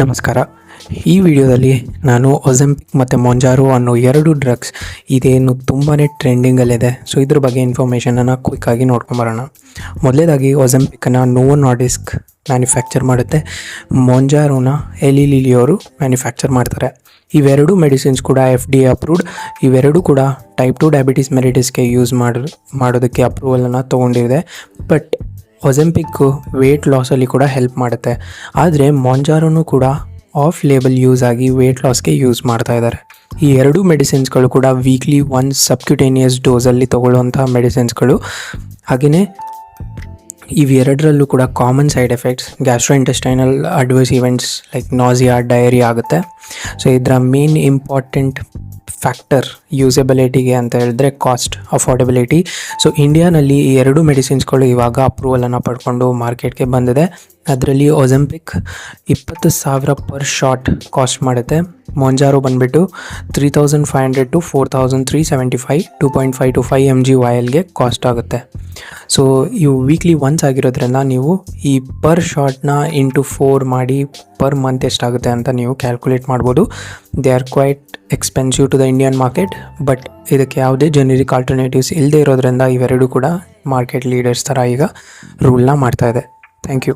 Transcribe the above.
ನಮಸ್ಕಾರ. ಈ ವಿಡಿಯೋದಲ್ಲಿ ನಾನು ಒಝೆಂಪಿಕ್ ಮತ್ತು ಮೊಂಜಾರೋ ಅನ್ನೋ ಎರಡು ಡ್ರಗ್ಸ್ ಇದೇನು ತುಂಬಾ ಟ್ರೆಂಡಿಂಗಲ್ಲಿದೆ ಸೊ ಇದ್ರ ಬಗ್ಗೆ ಇನ್ಫಾರ್ಮೇಷನನ್ನು ಕ್ವಿಕ್ಕಾಗಿ ನೋಡ್ಕೊಂಬರೋಣ ಮೊದಲೇದಾಗಿ ಒಜೆಂಪಿಕ್ಕನ್ನು ನೋವೋ ನಾಡಿಸ್ಕ್ ಮ್ಯಾನುಫ್ಯಾಕ್ಚರ್ ಮಾಡುತ್ತೆ. ಮೊಂಜಾರೋನ ಎಲಿ ಲಿಲಿಯವರು ಮ್ಯಾನುಫ್ಯಾಕ್ಚರ್ ಮಾಡ್ತಾರೆ. ಇವೆರಡು ಮೆಡಿಸಿನ್ಸ್ ಕೂಡ ಎಫ್ ಡಿ ಅಪ್ರೂವ್ಡ್ ಇವೆರಡು ಕೂಡ ಟೈಪ್ ಟು ಡಯಾಬಿಟಿಸ್ ಮೆರಿಟಿಸ್ಗೆ ಯೂಸ್ ಮಾಡಿ, ಮಾಡೋದಕ್ಕೆ ಅಪ್ರೂವಲನ್ನು ತೊಗೊಂಡಿದೆ. ಬಟ್ ಒಜೆಂಪಿಕ್ಕು ವೇಟ್ ಲಾಸಲ್ಲಿ ಕೂಡ ಹೆಲ್ಪ್ ಮಾಡುತ್ತೆ. ಆದರೆ ಮೊಂಜಾರೋನು ಕೂಡ ಆಫ್ ಲೇಬಲ್ ಯೂಸ್ ಆಗಿ ವೇಟ್ ಲಾಸ್ಗೆ ಯೂಸ್ ಮಾಡ್ತಾ ಇದ್ದಾರೆ. ಈ ಎರಡೂ ಮೆಡಿಸಿನ್ಸ್ಗಳು ಕೂಡ ವೀಕ್ಲಿ ಒನ್ ಸಬ್ಕ್ಯುಟೇನಿಯಸ್ ಡೋಸಲ್ಲಿ ತೊಗೊಳ್ಳುವಂಥ ಮೆಡಿಸಿನ್ಸ್ಗಳು ಹಾಗೆಯೇ ಇವೆರಡರಲ್ಲೂ ಕೂಡ common side effects gastrointestinal adverse events like nausea diarrhoea ಆಗುತ್ತೆ. ಸೊ ಇದರ ಮೇನ್ ಇಂಪಾರ್ಟೆಂಟ್ ಫ್ಯಾಕ್ಟರ್ ಯೂಸಬಿಲಿಟಿಗೆ ಅಂತ ಹೇಳಿದ್ರೆ ಕಾಸ್ಟ್ ಅಫೋರ್ಡೆಬಿಲಿಟಿ ಸೊ ಇಂಡಿಯಾನಲ್ಲಿ ಈ ಎರಡು ಮೆಡಿಸಿನ್ಸ್ಗಳು ಇವಾಗ ಅಪ್ರೂವಲನ್ನು ಪಡ್ಕೊಂಡು ಮಾರ್ಕೆಟ್ಗೆ ಬಂದಿದೆ. ಅದರಲ್ಲಿ ಒಲಿಂಪಿಕ್ ಇಪ್ಪತ್ತು ಸಾವಿರ ಪರ್ ಶಾಟ್ ಕಾಸ್ಟ್ ಮಾಡುತ್ತೆ. ಮೊಂಜಾರೋ ಬಂದುಬಿಟ್ಟು three thousand five hundred to four thousand three seventy five two point five to five M G ವಾಯಲ್ಗೆ cost ಆಗುತ್ತೆ. ಸೊ ಇವು ವೀಕ್ಲಿ ಒನ್ಸ್ ಆಗಿರೋದ್ರಿಂದ ನೀವು ಈ ಪರ್ ಶಾಟ್ನ ಇಂಟು ಫೋರ್ ಮಾಡಿ ಪರ್ ಮಂತ್ ಎಷ್ಟಾಗುತ್ತೆ ಅಂತ ನೀವು ಕ್ಯಾಲ್ಕುಲೇಟ್ ಮಾಡ್ಬೋದು. They are quite expensive to the Indian market but ಇದಕ್ಕೆ ಯಾವುದೇ ಜನರಿಕ್ ಆಲ್ಟರ್ನೇಟಿವ್ಸ್ ಇಲ್ಲದೆ ಇರೋದ್ರಿಂದ ಇವೆರಡೂ ಕೂಡ ಮಾರ್ಕೆಟ್ ಲೀಡರ್ಸ್ ಥರ ಈಗ ರೂಲ್ನ ಮಾಡ್ತಾ ಇದೆ. Thank you